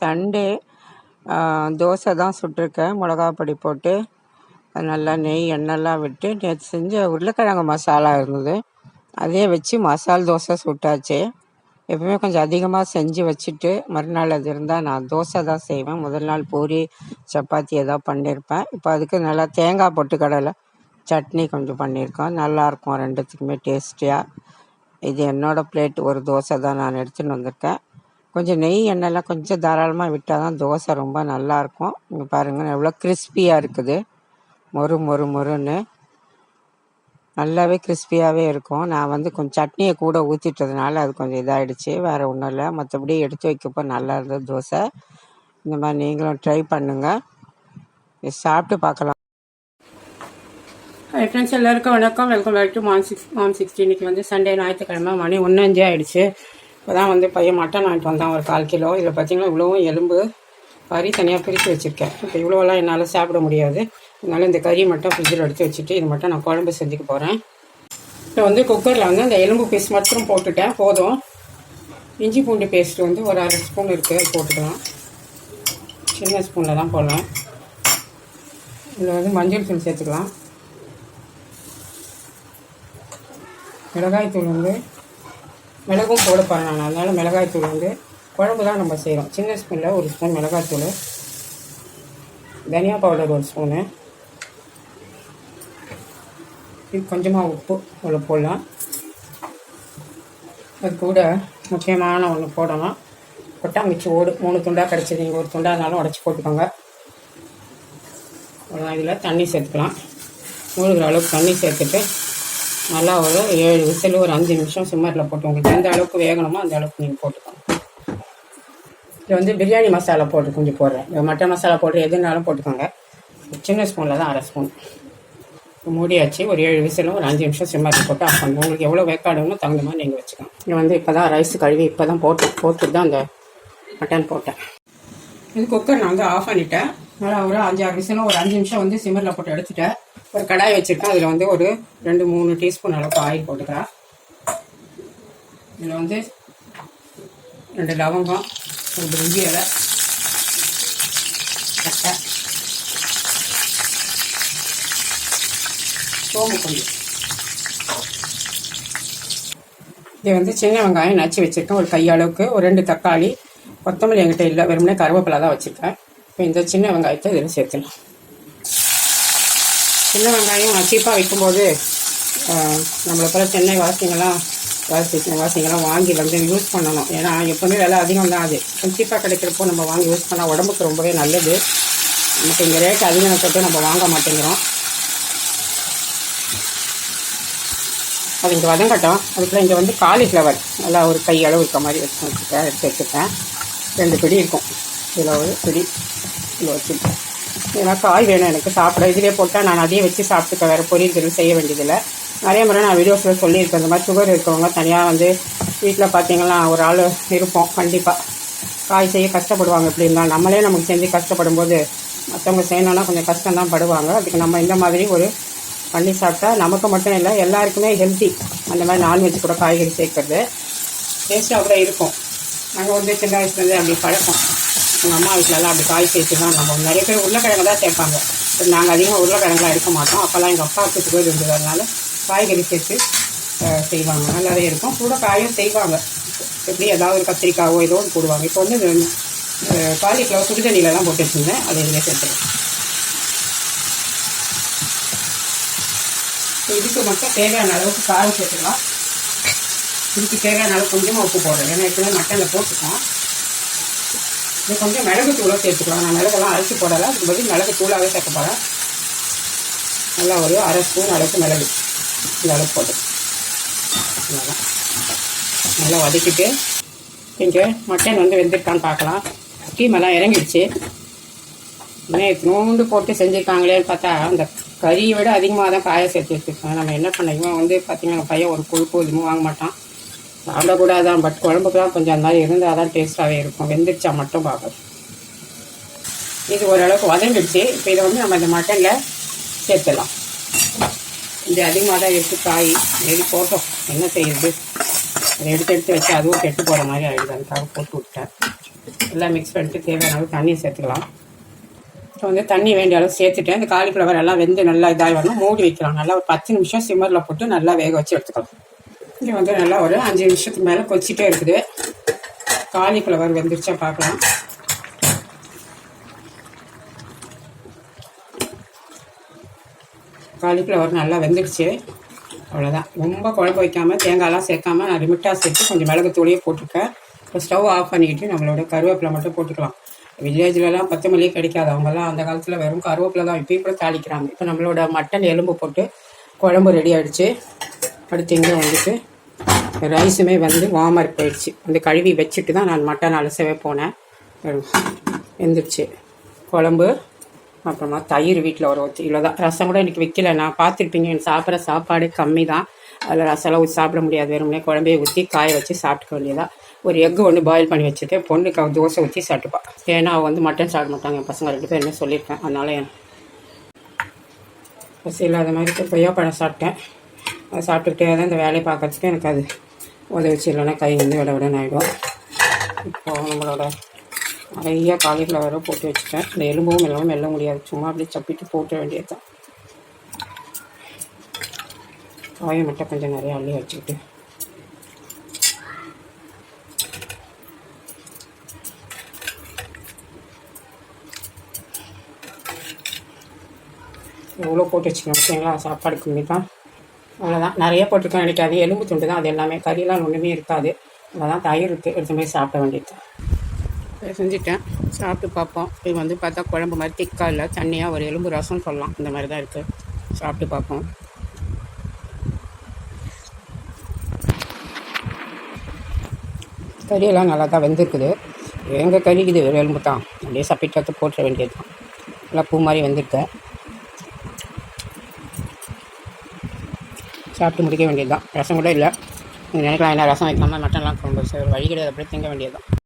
Sunday dosa தான் சுட்டிருக்கேன். மிளகா பொடி போட்டு அது நல்லா நெய் எண்ணெய்லாம் விட்டு நேற்று செஞ்ச உருளைக்கிழங்கு மசாலா இருந்தது. அதே வச்சு மசால் தோசை சுட்டாச்சு. எப்பவுமே கொஞ்சம் அதிகமாக செஞ்சு வச்சுட்டு மறுநாள் அது இருந்தால் நான் தோசை தான் செய்வேன். முதல் நாள் பூரி சப்பாத்தி ஏதாவது பண்ணியிருப்பேன் இப்போ அதுக்கு நல்லா தேங்காய் பொட்டுக்கடலை சட்னி கொஞ்சம் பண்ணியிருக்கோம். நல்லாயிருக்கும் ரெண்டுத்துக்குமே டேஸ்டியாக இது என்னோடய பிளேட் ஒரு தோசை தான் நான் எடுத்துன்னு வந்திருக்கேன். கொஞ்சம் நெய் எண்ணெய்லாம் கொஞ்சம் தாராளமாக விட்டால் தான் தோசை ரொம்ப நல்லாயிருக்கும். இங்கே பாருங்கள் எவ்வளோ கிறிஸ்பியாக இருக்குது. மொறு மொறு மொறுன்னு. நல்லாவே கிறிஸ்பியாகவே இருக்கும். நான் வந்து கொஞ்சம் சட்னியை கூட ஊற்றிட்டதுனால அது கொஞ்சம் இதாகிடுச்சு வேறு ஒன்றும் இல்லை. மற்றபடி எடுத்து வைக்கப்போ நல்லா இருந்தது தோசை. இந்த மாதிரி நீங்களும் ட்ரை பண்ணுங்கள் சாப்பிட்டு பார்க்கலாம். ஹை ஃப்ரெண்ட்ஸ் எல்லாருக்கும் வணக்கம். Welcome back to mom six mom sixty வந்து சண்டே ஞாயிற்றுக்கிழமை மணி ஒன்று அஞ்சு ஆயிடுச்சு. இப்போ தான் வந்து பையன் மட்டன் வாங்கிட்டு வந்தான் ஒரு கால் கிலோ. இதில் பார்த்தீங்கன்னா இவ்வளவும் எலும்பு கறி தனியாக பிரித்து வச்சுருக்கேன். இப்போ இவ்வளோலாம் என்னால் சாப்பிட முடியாது. அதனால் இந்த கறி மட்டும் ஃப்ரிட்ஜில் எடுத்து வச்சுட்டு இது மட்டும் நான் குழம்பு செஞ்சுக்க போகிறேன் இப்போ வந்து குக்கரில் வந்து அந்த எலும்பு பீஸ் மட்டும் போட்டுட்டேன். போதும். இஞ்சி பூண்டு பேஸ்ட்டு வந்து ஒரு அரை ஸ்பூன் இருக்குது போட்டுக்கலாம். சின்ன ஸ்பூனில் தான் போடலாம். இதில் வந்து மஞ்சள் தூள் சேர்த்துக்கலாம். மிளகாய் தூள் வந்து மிளகும் போட போகிறேன் நான் அதனால் மிளகாய்த்தூள் வந்து குழம்பு தான் நம்ம செய்கிறோம் சின்ன ஸ்பூனில் ஒரு ஸ்பூன் மிளகாய் தூள். தனியா பவுடர் ஒரு ஸ்பூனு இது கொஞ்சமாக உப்பு உள்ள போடலாம். அது கூட முக்கியமான ஒன்று போடணும். கொட்டாங்குச்சி ஓடு மூணு துண்டாக கிடச்சிது. நீங்கள் ஒரு துண்டாக இருந்தாலும் உடச்சி போட்டுக்கோங்க. அவ்வளோதான் இதில் தண்ணி சேர்த்துக்கலாம். மூழ்கிற அளவுக்கு தண்ணி சேர்த்துட்டு நல்லா ஒரு ஏழு விசில் ஒரு அஞ்சு நிமிஷம் சிம்மரில் போட்டு உங்களுக்கு எந்த அளவுக்கு வேகணுமோ அந்த அளவுக்கு நீங்கள் போட்டுக்கோங்க. இது வந்து பிரியாணி மசாலா போட்டு கொஞ்சம் போடுறேன். இந்த மட்டன் மசாலா போட்டு எதுனாலும் போட்டுக்கோங்க. சின்ன ஸ்பூனில் தான் அரை ஸ்பூன். மூடியாச்சு. ஒரு ஏழு விசிலும் ஒரு அஞ்சு நிமிஷம் சிம்மரில் போட்டு ஆஃப் பண்ணுவோம் உங்களுக்கு எவ்வளோ வேக்காடுன்னு தகுந்த மாதிரி நீங்கள் வச்சுக்கோங்க. இது வந்து இப்போ தான் ரைஸ் கழுவி இப்போ தான் போட்டு போட்டு தான் அந்த மட்டன் போட்டேன். இது குக்கர் நான் வந்து ஆஃப் பண்ணிட்டேன். நல்லா ஒரு அஞ்சாறு விசிலும் ஒரு அஞ்சு நிமிஷம் வந்து சிம்மரில் போட்டு எடுத்துட்டேன். ஒரு கடாய் வச்சுருக்கேன். அதில் வந்து ஒரு ரெண்டு மூணு டீஸ்பூன் அளவுக்கு ஆயில் போட்டுக்கிறேன். இதில் வந்து ரெண்டு லவங்கம் ஒரு பிரிஞ்சி இலை கட்டை சோம்பு கொஞ்சம் இது வந்து சின்ன வெங்காயம் நச்சு வச்சுருக்கேன். ஒரு கையளவுக்கு ஒரு ரெண்டு தக்காளி கொத்தமல்லி என்கிட்ட இல்லை. வெறுமனே கருவேப்பிலை தான் வச்சுருக்கேன். இப்போ இந்த சின்ன வெங்காயத்தை இதில் சேர்த்துலாம். சின்ன வெங்காயம் சீப்பாக வைக்கும்போது நம்மளை போல சென்னை வாசிங்கெல்லாம் வாசி வாசிங்கெல்லாம் வாங்கி வந்து யூஸ் பண்ணணும். ஏன்னா எப்போவுமே விலை அதிகம் தான் அது கொஞ்சம் சீப்பாக கிடைக்கிறப்போ நம்ம வாங்கி யூஸ் பண்ணால் உடம்புக்கு ரொம்பவே நல்லது. நமக்கு இங்கே ரேட் அதிகம் போட்டு நம்ம வாங்க மாட்டேங்கிறோம். அது இங்கே வதங்கட்டும். அதுக்குள்ளே இங்கே வந்து காலிஃப்ளவர் நல்லா ஒரு கை அளவு இருக்க மாதிரி வச்சு வச்சுருக்கேன் எடுத்து வச்சுருக்கேன். ரெண்டு பிடி இருக்கும். இதில் ஒரு பிடி இதில் வச்சுருக்கேன் ஏன்னா காய் வேணும் எனக்கு சாப்பிட. இதிலே போட்டால் நான் அதையே வச்சு சாப்பிட்டுக்க. வேறு பொரியல் தெரிவு செய்ய வேண்டியதில்லை. நிறைய முறை நான் வீடியோஸில் சொல்லியிருக்கேன். இந்த மாதிரி சுகர் இருக்கவங்க தனியாக வந்து வீட்டில் பார்த்தீங்கன்னா ஒரு ஆள் இருப்போம். கண்டிப்பாக காய் செய்ய கஷ்டப்படுவாங்க. இப்படி இருந்தால் நம்மளே நமக்கு செஞ்சு கஷ்டப்படும் போது மற்றவங்க செய்யணும்னா கொஞ்சம் கஷ்டம் தான் படுவாங்க. அதுக்கு நம்ம இந்த மாதிரி ஒரு பண்ணி சாப்பிட்டா நமக்கு மட்டும் இல்லை எல்லாருக்குமே ஹெல்த்தி அந்த மாதிரி நான்வெஜ் கூட காய்கறி சேர்க்கறது. டேஸ்ட்டாக கூட இருக்கும். நாங்கள் வந்து சின்ன வயசுலேருந்தே அப்படி பழக்கம். எங்கள் அம்மா வீட்டிலலாம் அப்படி காய் சேர்த்து தான் நம்ம நிறைய பேர் உருளைக்கிழங்கு தான் சேர்ப்பாங்க. நாங்கள் அதிகமாக உருளைக்கிழங்குலாம் எடுக்க மாட்டோம். அப்போல்லாம் எங்கள் அப்பாவுக்கு சுகர் இருந்ததுனால காய்கறி சேர்த்து செய்வாங்க. நல்லாவே இருக்கும். கூட காயும் செய்வாங்க. எப்படி ஏதாவது ஒரு கத்திரிக்காவோ ஏதோ ஒன்று போடுவாங்க. இப்போ வந்து காலிஃப்ளவர் சுடுதண்ணியில் தான் போட்டு வச்சுருந்தேன். அதை இதில் சேர்த்துருவேன் இதுக்கு மட்டும் தேவையான அளவுக்கு காரம் சேர்த்துக்கலாம். இதுக்கு தேவையான கொஞ்சமாக உப்பு போடுறது ஏன்னா எப்பவுமே மட்டனில் போட்டுக்கோம் இது கொஞ்சம் மிளகு தூளாக சேர்த்துக்கலாம். நான் மிளகெல்லாம் அரைச்சி போடலை. அதுக்கு பதில் மிளகு தூளாகவே சேர்க்க போகிறேன் நல்லா ஒரு அரை ஸ்பூன் அளவுக்கு மிளகு இந்த அளவு போட்டு. நல்லா வதக்கிட்டு இங்கே மட்டன் வந்து வெந்திருக்கான்னு பார்க்கலாம். கீமெல்லாம் இறங்கிடுச்சு. இன்னும் இத்தினோண்டு போட்டு செஞ்சுருக்காங்களேன்னு பார்த்தா அந்த கறியை விட அதிகமாக தான் காய சேர்த்து வச்சுருக்காங்க. நம்ம என்ன பண்ண இவன் வந்து பார்த்திங்கன்னா பையன் ஒரு கொழுப்பு எதுவும் வாங்க மாட்டான். சாப்பிடக்கூடாதான் பட் குழம்புக்குலாம் கொஞ்சம் அந்த மாதிரி இருந்தால் தான் டேஸ்ட்டாகவே இருக்கும். வெந்துருச்சா மட்டும் பார்க்கணும் இது ஓரளவுக்கு வதங்கிடுச்சு. இப்போ இதை வந்து நம்ம இந்த மட்டனில் சேர்த்துலாம் இது அதிகமாக தான் எடுத்து காய். எது போட்டோம். என்ன செய்யுது அதை எடுத்து எடுத்து வச்சு அதுவும் கெட்டு போகிற மாதிரி ஆகிடுது அதுக்காக போட்டு விட்டேன். எல்லாம் மிக்ஸ் பண்ணிட்டு தேவையான அளவு தண்ணியை சேர்த்துக்கலாம். இப்போ வந்து தண்ணி வேண்டிய அளவு சேர்த்துட்டேன் இந்த காலிஃப்ளவர் எல்லாம் வெந்து நல்லா இதாக வரணும். மூடி வைக்கலாம். நல்லா ஒரு பத்து நிமிஷம் சிம்மரில் போட்டு நல்லா வேக வச்சு எடுத்துக்கலாம். இங்கே வந்து நல்லா ஒரு அஞ்சு நிமிஷத்துக்கு மேலே கொச்சிட்டே இருக்குது. காலிஃப்ளவர் வெந்துருச்சா பார்க்கலாம். காலிஃப்ளவர் நல்லா வெந்துடுச்சு. அவ்வளோதான் ரொம்ப குழம்பு வைக்காமல் தேங்காயெல்லாம் சேர்க்காம நான் லிமிட்டாக சேர்த்து கொஞ்சம் மிளகு தூளியே போட்டிருக்கேன். இப்போ ஸ்டவ் ஆஃப் பண்ணிக்கிட்டு நம்மளோட கருவேப்பிலை மட்டும் போட்டுக்கலாம். வில்லேஜ்லலாம் கொத்தமல்லியே கிடைக்காது. அவங்கெல்லாம் அந்த காலத்தில் வெறும் கருவேப்பிலை தான் இப்போயும் கூட தாளிக்கிறாங்க. இப்போ நம்மளோட மட்டன் எலும்பு போட்டு குழம்பு ரெடி ஆகிடுச்சு அடுத்து இங்கே வந்துட்டு ரைஸுமே வந்து வார்மர் போயிடுச்சு. அந்த கழுவி வச்சுட்டு தான் நான் மட்டன் அலசவே போனேன். வெந்துருச்சு குழம்பு அப்புறமா தயிர் வீட்டில் ஒரு வச்சு இவ்வளோ தான் ரசம் கூட எனக்கு வைக்கல. நான் பார்த்துருப்பீங்க எனக்கு சாப்பிட்ற சாப்பாடு கம்மி தான் அதில் ரசம்லாம் ஊற்றி சாப்பிட முடியாது. வெறும்னே குழம்பே ஊற்றி காய வச்சு சாப்பிட்டுக்க வேண்டியதான் ஒரு எக்கு ஒன்று பாயில் பண்ணி வச்சுட்டு பொண்ணுக்கு அவன் தோசை ஊற்றி சாப்பிட்டுப்பா. ஏன்னா அவள் வந்து மட்டன் சாப்பிட மாட்டாங்க. என் பசங்க ரெண்டு பேருமே சொல்லியிருக்கேன். அதனால என் பசி இல்லாத மாதிரி இப்போ கொய்யாப்பழம் சாப்பிட்டேன். அதை சாப்பிட்டுக்கிட்டே தான் இந்த வேலையை பார்க்கறதுக்கு எனக்கு அது உதவி இல்லைன்னா கை வந்து விட விடன்னு ஆகிடும் இப்போ நம்மளோட நிறைய காலிஃப்ளவரை போட்டு வச்சுட்டேன். இந்த எலும்பும் எல்லாம் மெல்ல முடியாது. சும்மா அப்படியே சப்பிட்டு போட்ட வேண்டியது தான் காயை மட்டும் கொஞ்சம் நிறையா அள்ளி வச்சுக்கிட்டு. எவ்வளோ போட்டு வச்சுக்கணும் ஓகேங்களா சாப்பாடு கம்மி தான். அவ்வளோதான் நிறைய போட்டிருக்கேன் நினைக்காது எலும்பு துண்டு தான் அது எல்லாமே. கறியெல்லாம் ஒன்றுமே இருக்காது. அவ்வளோதான் தயிர் இருக்குது எடுத்து போய் சாப்பிட வேண்டியது செஞ்சுட்டேன். சாப்பிட்டு பார்ப்போம். இது வந்து பார்த்தா குழம்பு மாதிரி திக்காக இல்லை. தண்ணியாக ஒரு எலும்பு ரசம் சொல்லலாம். இந்த மாதிரி தான் இருக்குது சாப்பிட்டு பார்ப்போம். கறியெல்லாம் நல்லா தான் வெந்திருக்குது. எங்கள் கறி இது எலும்பு தான். அப்படியே சப்பிட்டு போட்டுற வேண்டியது தான். நல்லா பூ மாதிரி வெந்திருக்கு சாப்பிட்டு முடிக்க வேண்டியது தான் ரசம் கூட இல்லை. நீங்கள் நினைக்கலாம் என்ன ரசம் வைக்காமல் மட்டன்லாம் குழம்பு வழி கிடையாது அப்படியே திங்க வேண்டியது தான்